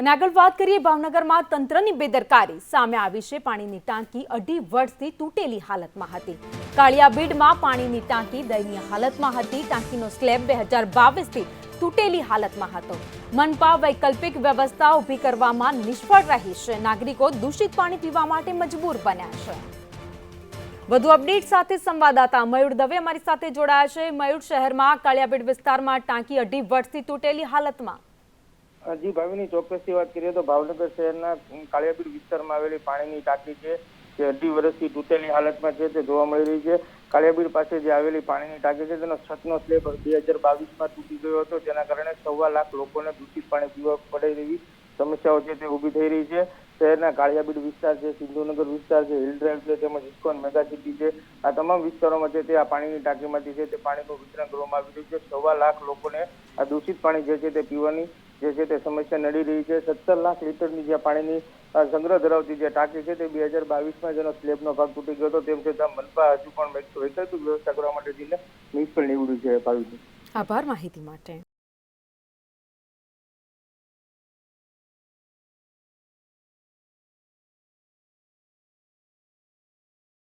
અને આગળ વાત કરીએ ભાવનગરમાં તંત્રની બેદરકારી. સામે આવી છે પાણીની ટાંકી. અઢી વર્ષથી તૂટેલી હાલતમાં હતી. કાળિયાબીડમાં પાણીની ટાંકી દયનીય હાલતમાં હતી. ટાંકીનો સ્લેબ બે હજાર બાવીસથી તૂટેલી હાલતમાં હતો. મનપા વૈકલ્પિક વ્યવસ્થા ઊભી કરવામાં નિષ્ફળ રહી છે. નાગરિકો દૂષિત પાણી પીવા માટે મજબૂર બન્યા છે. વધુ અપડેટ સાથે સંવાદદાતા મયુર દવે અમારી સાથે જોડાયા છે. મયુર, શહેરમાં કાળિયાબીડ વિસ્તારમાં ટાંકી અઢી વર્ષથી તૂટેલી હાલતમાં. જી ભાવિની ચોક્કસથી વાત કરીએ તો ભાવનગર શહેરના કાળિયાબીડ વિસ્તારમાં આવેલી પાણીની ટાંકી છે, જે અઢી વર્ષથી તૂટેલી હાલતમાં છે, તે જોવા મળી રહી છે. કાળિયાબીડ પાસે જે આવેલી પાણીની ટાંકી છે, તેનો છતનો સ્લેબ બે હજાર બાવીસમાં તૂટી ગયો હતો, જેના કારણે સવા લાખ લોકોને દૂષિત પાણી પીવા પડે એવી સમસ્યાઓ છે, તે ઊભી થઈ રહી છે. શહેરના કાળિયાબીડ વિસ્તાર છે, સિંધુનગર વિસ્તાર છે, હિલ ડ્રાઈવ છે, તેમજ ઇસ્કોન મેગા સિટી છે. આ તમામ વિસ્તારોમાં છે, તે આ પાણીની ટાંકીમાંથી છે, તે પાણીનું વિતરણ કરવામાં આવી રહ્યું છે. સવા લાખ લોકોને આ દૂષિત પાણી જે છે, તે પીવાની જે છે તે સમસ્યા નડી રહી છે. સત્તર લાખ લીટરની જે પાણીની સંગ્રહ ધરાવતી જે ટાંકી છે તે બે હજાર બાવીસમાં જેનો સ્લેબનો ભાગ તૂટી ગયો હતો. તેમ છતાં મનપા હજુ પણ વૈકલ્પિક વ્યવસ્થા કરવા માટે જઈને નિષ્ફળ નીવડ્યું છે આભાર માહિતી માટે.